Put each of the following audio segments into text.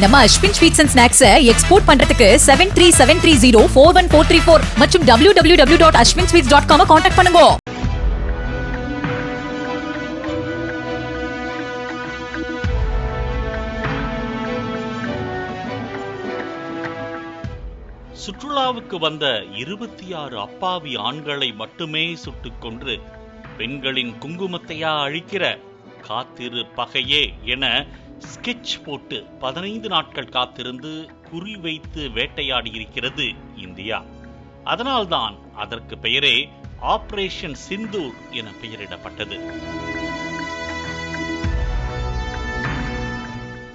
நம்ம Ashwin sweets and snacks export பண்றதுக்கு seven three seven three zero four one four three four மற்றும் W W W dot Ashwin sweets dot com contact பண்ணுங்க. சுற்றுலாவுக்கு வந்த இருபத்தி ஆறு அப்பாவி ஆண்களை மட்டுமே சுட்டுக் கொன்று பெண்களின் குங்குமத்தையா அழிக்கிற காத்திரு பகையே என ஸ்கெட்ச் போட்டு பதினைந்து நாட்கள் காத்திருந்து குறி வைத்து வேட்டையாடி இருக்கிறது இந்தியா. அதனால்தான் அதற்கு பெயரே ஆபரேஷன் சிந்தூர் என பெயரிடப்பட்டது.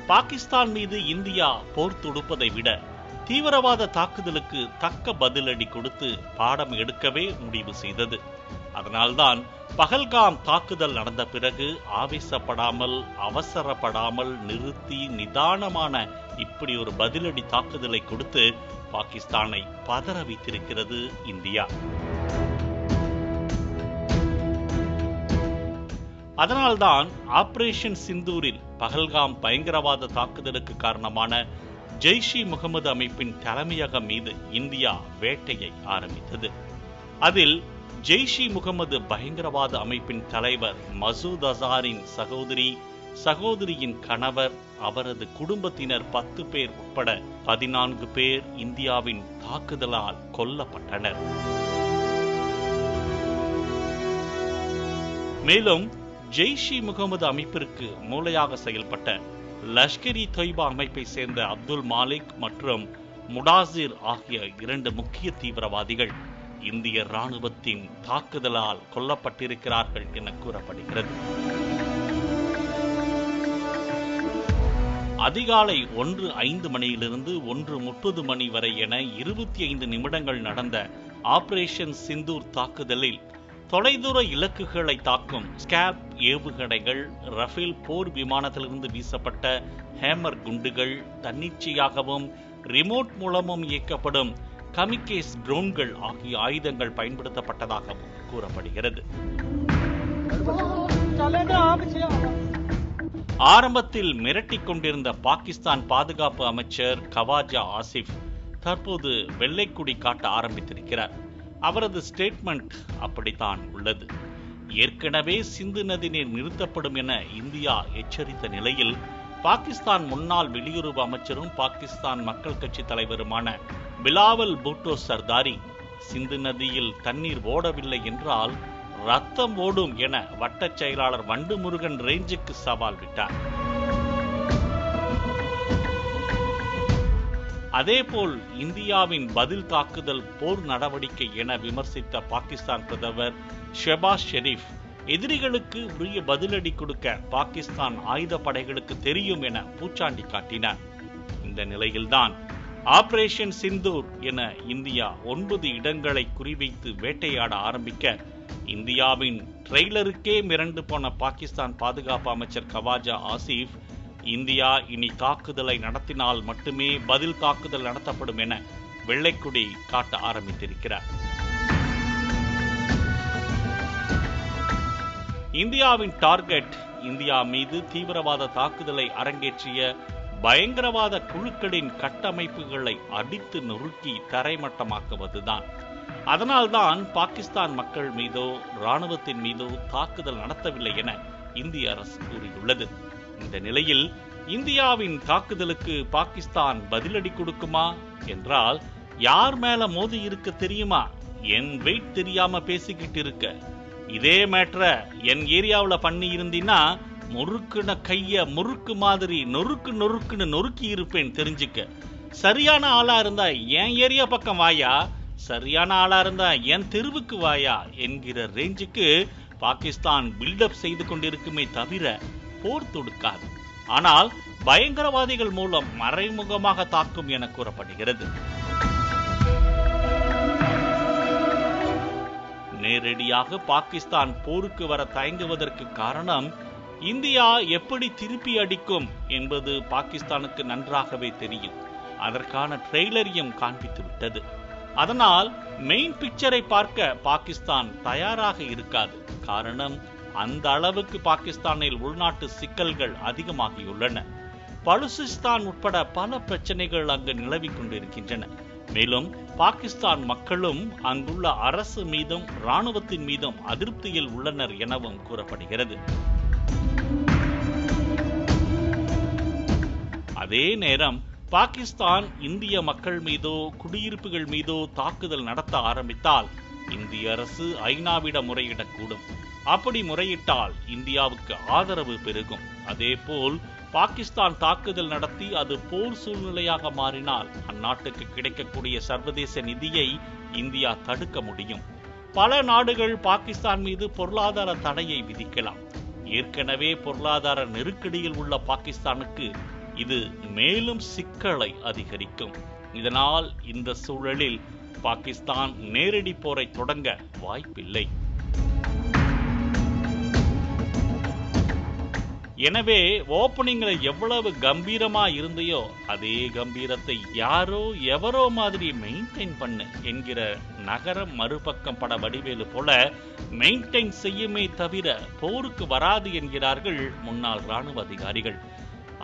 பாகிஸ்தான் மீது இந்தியா போர் தொடுப்பதை விட தீவிரவாத தாக்குதலுக்கு தக்க பதிலடி கொடுத்து பாடம் எடுக்கவே முடிவு செய்தது. அதனால்தான் பகல்காம் தாக்குதல் நடந்த பிறகு ஆவேசப்படாமல் அவசரப்படாமல் நிறுத்தி நிதானமான இப்படி ஒரு பதிலடி தாக்குதலை கொடுத்து பாகிஸ்தானை பதற வைத்திருக்கிறது இந்தியா. அதனால்தான் ஆபரேஷன் சிந்தூரில் பகல்காம் பயங்கரவாத தாக்குதலுக்கு காரணமான ஜெய்ஷி முகமது அமைப்பின் தலைமையகம் மீது இந்தியா வேட்டையை ஆரம்பித்தது. அதில் ஜெய்ஷி முகமது பயங்கரவாத அமைப்பின் தலைவர் மசூத் அசாரின் சகோதரி சகோதரியின் கணவர் அவரது குடும்பத்தினர் பத்து பேர் உட்பட பதினான்கு பேர் இந்தியாவின் தாக்குதலால் கொல்லப்பட்டனர். மேலும் ஜெய்ஷி முகமது அமைப்பிற்கு மூளையாக செயல்பட்ட லஷ்கர் இ தொய்பா அமைப்பை சேர்ந்த அப்துல் மாலிக் மற்றும் முடாசிர் ஆகிய இரண்டு முக்கிய தீவிரவாதிகள் இந்திய ராணுவத்தின் தாக்குதலால் கொல்லப்பட்டிருக்கிறார்கள் என கூறப்படுகிறது. அதிகாலை ஒன்று ஐந்து மணியிலிருந்து ஒன்று முப்பது மணி வரை என இருபத்தி ஐந்து நிமிடங்கள் நடந்த ஆபரேஷன் சிந்தூர் தாக்குதலில் தொலைதூர இலக்குகளை தாக்கும் ஸ்கேப் ஏவுகணைகள் ரஃபேல் போர் விமானத்திலிருந்து வீசப்பட்ட ஹேமர் குண்டுகள் தன்னிச்சையாகவும் ரிமோட் மூலமும் இயக்கப்படும் கமிகேஸ் ட்ரோன்கள் ஆகிய ஆயுதங்கள் பயன்படுத்தப்பட்டதாகவும் கூறப்படுகிறது. ஆரம்பத்தில் மிரட்டிக் கொண்டிருந்த பாகிஸ்தான் பாதுகாப்பு அமைச்சர் கவாஜா ஆசிப் தற்போது வெள்ளைக்குடி காட்ட ஆரம்பித்திருக்கிறார். அவரது ஸ்டேட்மெண்ட் அப்படித்தான் உள்ளது. ஏற்கனவே சிந்து நதி நீர் நிறுத்தப்படும் என இந்தியா எச்சரித்த நிலையில் பாகிஸ்தான் முன்னாள் வெளியுறவு அமைச்சரும் பாகிஸ்தான் மக்கள் கட்சி தலைவருமான பிலாவல் பூட்டோ சர்தாரி சிந்து நதியில் தண்ணீர் ஓடவில்லை என்றால் ரத்தம் ஓடும் என வட்டச் செயலாளர் வண்டு முருகன் ரேஞ்சுக்கு சவால் விட்டார். அதேபோல் இந்தியாவின் பதில் தாக்குதல் போர் நடவடிக்கை என விமர்சித்த பாகிஸ்தான் பிரதமர் ஷெபாஸ் ஷெரீப் எதிரிகளுக்கு உரிய பதிலடி கொடுக்க பாகிஸ்தான் ஆயுத படைகளுக்கு தெரியும் என பூச்சாண்டி காட்டினார். இந்த நிலையில்தான் ஆபரேஷன் சிந்தூர் என இந்தியா ஒன்பது இடங்களை குறிவைத்து வேட்டையாட ஆரம்பிக்க இந்தியாவின் ட்ரெய்லருக்கே மிரண்டு போன பாகிஸ்தான் பாதுகாப்பு அமைச்சர் கவாஜா ஆசிப் இந்தியா இனி தாக்குதலை நடத்தினால் மட்டுமே பதில் தாக்குதல் நடத்தப்படும் என வெள்ளைக்குடி காட்ட ஆரம்பித்திருக்கிறார். இந்தியாவின் டார்கெட் இந்தியா மீது தீவிரவாத தாக்குதலை அரங்கேற்றிய பயங்கரவாத குழுக்களின் கட்டமைப்புகளை அடித்து நொறுக்கி தரைமட்டமாக்குவதுதான். அதனால்தான் பாகிஸ்தான் மக்கள் மீதோ ராணுவத்தின் மீதோ தாக்குதல் நடத்தவில்லை என இந்திய அரசு கூறியுள்ளது. இந்த நிலையில் இந்தியாவின் தாக்குதலுக்கு பாகிஸ்தான் பதிலடி கொடுக்குமா என்றால் யார் மேல மோதி இருக்க தெரியுமா? என் வெயிட் தெரியாம பேசிக்கிட்டு இருக்க. இதே மேட்ர என் ஏரியாவுல பண்ணி இருந்தீன்னா முறுக்குன கைய முறுக்கு மாதிரி நொறுக்கு நொறுக்குன்னு நொறுக்கி இருப்பேன் தெரிஞ்சுக்க. சரியான ஆளா இருந்தா என் ஏரியா பக்கம் வாயா? சரியான ஆளா இருந்தா என் தெருவுக்கு வாயா? என்கிற ரேஞ்சுக்கு பாகிஸ்தான் பில்டப் செய்து கொண்டிருக்குமே தவிர போர் தொடுக்காது. ஆனால் பயங்கரவாதிகள் மூலம் மறைமுகமாக தாக்கும் என கூறப்படுகிறது. நேரடியாக பாகிஸ்தான் போருக்கு வர தயங்குவதற்கு காரணம் இந்தியா எப்படி திருப்பி அடிக்கும் என்பது பாகிஸ்தானுக்கு நன்றாகவே தெரியும். அதற்கான ட்ரெய்லரையும் காண்பித்து விட்டது. அதனால் மெயின் பிக்சரை பார்க்க பாகிஸ்தான் தயாராக இருக்காது. காரணம் அந்த அளவுக்கு பாகிஸ்தானில் உள்நாட்டு சிக்கல்கள் அதிகமாகியுள்ளன. பலுசிஸ்தான் உட்பட பல பிரச்சனைகள் அங்கு நிலவிக் கொண்டிருக்கின்றன. மேலும் பாகிஸ்தான் மக்களும் அங்குள்ள அரசு மீதும் இராணுவத்தின் மீதும் அதிருப்தியில் உள்ளனர் எனவும் கூறப்படுகிறது. அதே நேரம் பாகிஸ்தான் இந்திய மக்கள் மீதோ குடியிருப்புகள் மீதோ தாக்குதல் நடத்த ஆரம்பித்தால் இந்திய அரசு ஐநாவிடம் முறையிடக்கூடும். அப்படி முறையிட்டால் இந்தியாவுக்கு ஆதரவு பெருகும். அதேபோல் பாகிஸ்தான் தாக்குதல் நடத்தி அது போர் சூழ்நிலையாக மாறினால் அந்நாட்டுக்கு கிடைக்கக்கூடிய சர்வதேச நிதியை இந்தியா தடுக்க முடியும். பல நாடுகள் பாகிஸ்தான் மீது பொருளாதார தடையை விதிக்கலாம். ஏற்கனவே பொருளாதார நெருக்கடியில் உள்ள பாகிஸ்தானுக்கு இது மேலும் சிக்கலை அதிகரிக்கும். இதனால் இந்த சூழலில் பாகிஸ்தான் நேரடி போரை தொடங்க வாய்ப்பில்லை. எனவே ஓப்பனிங்ல எவ்வளவு கம்பீரமா இருந்தையோ அதே கம்பீரத்தை யாரோ எவரோ மாதிரி மெயின்டைன் பண்ணு என்கிற நகரம் மறுபக்கம் பட வடிவேலு போல மெயின்டைன் செய்யுமே தவிர போருக்கு வராது என்கிறார்கள் முன்னாள் ராணுவ அதிகாரிகள்.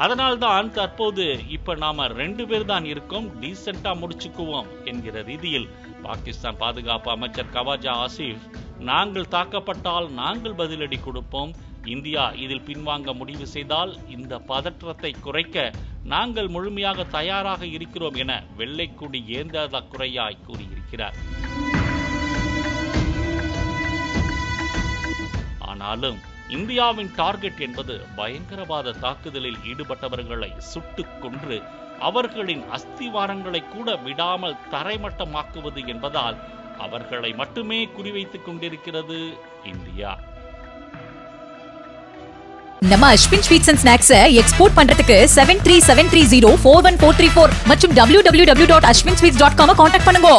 அதனால்தான் தற்போது இப்ப நாம ரெண்டு பேர் தான் இருக்கோம் டீசெண்டா முடிச்சுக்குவோம் என்கிற ரீதியில் பாகிஸ்தான் பாதுகாப்பு அமைச்சர் கவாஜா ஆசிஃப் நாங்கள் தாக்கப்பட்டால் நாங்கள் பதிலடி கொடுப்போம். இந்தியா இதில் பின்வாங்க முடிவு செய்தால் இந்த பதற்றத்தை குறைக்க நாங்கள் முழுமையாக தயாராக இருக்கிறோம் என வெள்ளைக்குடி ஏந்தாத குறையாய் கூறியிருக்கிறார். ஆனாலும் இந்தியாவின் டார்கெட் என்பது பயங்கரவாத தாக்குதலில் ஈடுபட்டவர்களை சுட்டுக் கொன்று அவர்களின் அஸ்திவாரங்களை கூட விடாமல் தரைமட்டமாக்குவது என்பதால் அவர்களை மட்டுமே குறிவைத்துக் கொண்டிருக்கிறது இந்தியா. நம்ம அஸ்வின் ஸ்வீட்ஸ் அண்ட் ஸ்நாக்ஸை எக்ஸ்போர்ட் பண்றதுக்கு seven three seven three zero four one four three four மற்றும் W W W dot Ashwin sweets dot com contact பண்ணுங்க.